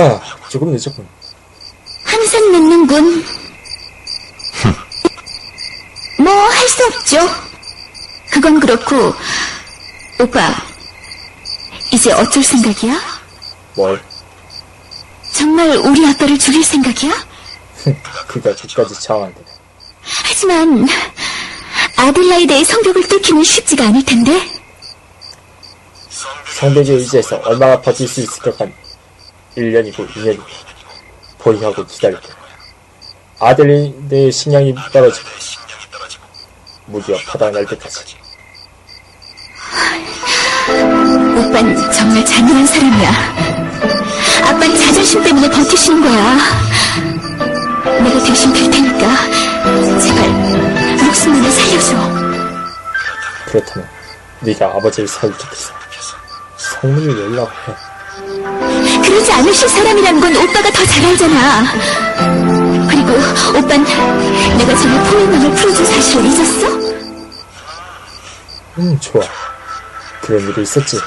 아, 조금 늦었군. 항상 늦는군. 뭐, 할 수 없죠. 그건 그렇고, 오빠, 이제 어쩔 생각이야? 뭘? 정말 우리 아빠를 죽일 생각이야? 그가 끝까지 저항한다. 하지만, 아들라이드의 성벽을 뚫기는 쉽지가 않을 텐데? 성벽에 의지해서 얼마나 버틸 수 있을까 한 1년이고 2년이고 포기하고 기다렸다. 아들린의 식량이 떨어지고 무기와 파다 날 때까지 오빤 정말 잔인한 사람이야. 아빤 자존심 때문에 버티시는 거야. 내가 대신 빌 테니까, 제발, 목숨만을 살려줘. 그렇다면 네가 아버지를 위해서 성문을 열라고 해. 그러지 않으실 사람이라는 건 오빠가 더 잘 알잖아. 그리고 오빤 내가 전에 포획망을 풀어준 사실을 잊었어? 음, 좋아. 그런 일이 있었지.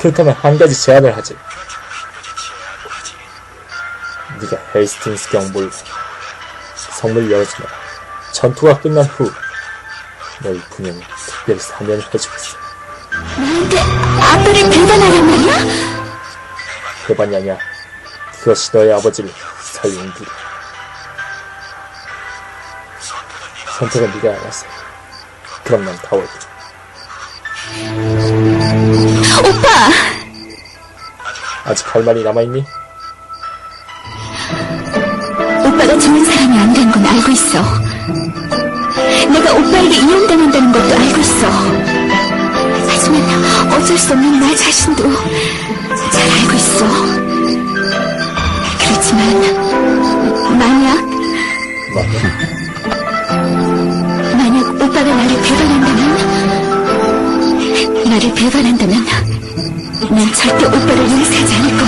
그렇다면 한 가지 제안을 하지. 네가 헤이스팅스 경보를 성문을 열어주면 전투가 끝난 후 너희 부녀는 특별히 사면을 해주겠어. 나한테 아빠를 배반하란 말이야? 대반이 아니야. 그것이 너의 아버지를 길이야. 선택은 네가 알았어. 그럼 난 타올게. 오빠! 아직 할 말이 남아있니? 오빠가 좋은 사람이 아니란 건 알고 있어. 내가 오빠에게 이용당한다는 것도 알고 있어. 하지만 어쩔 수 없는 나 자신도 잘 알고 있어. 그렇지만 만약. 만약 오빠가 나를 배반한다면 나를 배반한다면 난 절대 오빠를 용서하지 않을 거야.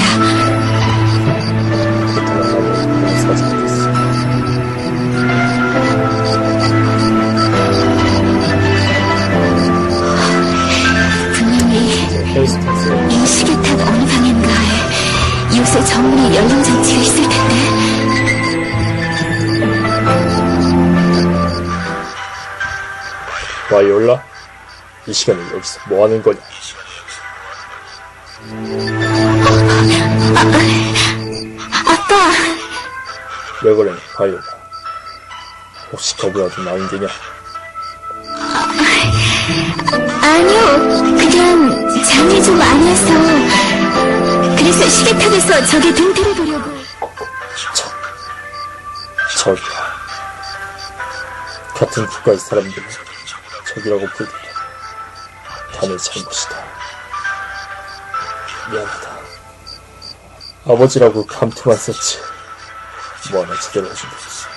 요새 전문의 연령 장치가 있을 텐데 와이올라? 이 시간에 여기서 뭐 하는 거냐? 아빠 왜 그래, 와이올라? 혹시 거부라도 나온 게냐? 아니요 그냥 잠이 좀 그래서 시계탑에서 저게 등태를 보려고 적이야. 같은 국가의 사람들은 적이라고 부르다. 자네 잘못이다. 미안하다. 아버지라고 감투만 썼지. 뭐 하나 제대로 해준 게 없어.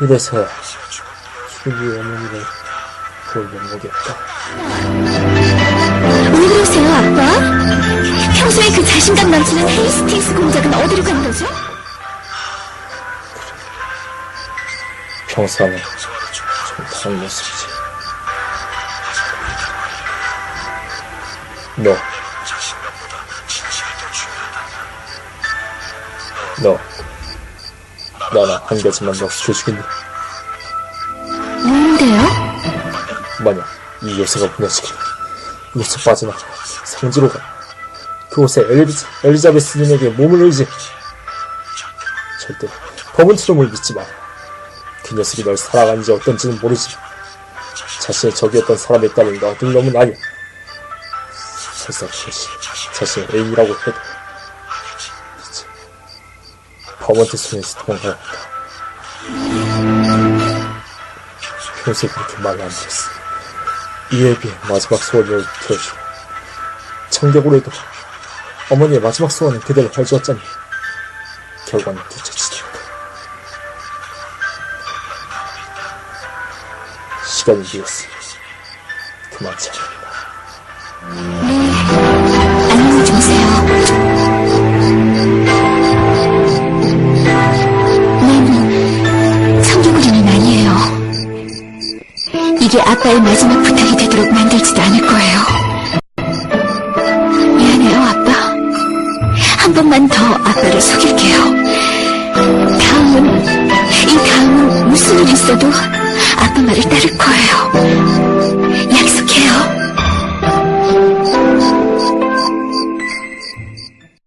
이래서야 죽은 어머니를 볼 면목이 없다. 왜 그러세요 아빠? 평소에 그 자신감 넘치는 헤이스팅스 공작은 어디로 간 거죠? 평소와는 좀 다른 모습이지. 너. 너. 나나 한 가지만 너 지켜주겠니? 뭔데요? 만약 이 요새가 무너지게 이곳에 빠져나가 성지로 가 그곳에 엘리, 엘리자베스 님에게 몸을 의지 절대 검은 트럼을 믿지 마. 그 녀석이 널 사랑하는지 어떤지는 모르지만 자신의 적이었던 사람에 따른 너들 놈은 아니야. 설사 그것이 자신의 애인이라고 해도 이제 버먼트 손에서 도망가야 한다. 평소에 그렇게 말을 안 들었어. 이에 비해 마지막 소원을 들어주고 청격으로 해도 어머니의 마지막 소원은 그대로 해주었잖니. 결과는 뒤처지다. 시간이 비었어. 그만 자. 안녕히 주무세요. 난 청개구리는 아니에요. 이게 아빠의 마지막 부탁이 되도록 만들지도 않을 조금만 더 아빠를 속일게요. 다음은, 이 다음은 무슨 일 있어도 아빠 말을 따를 거예요.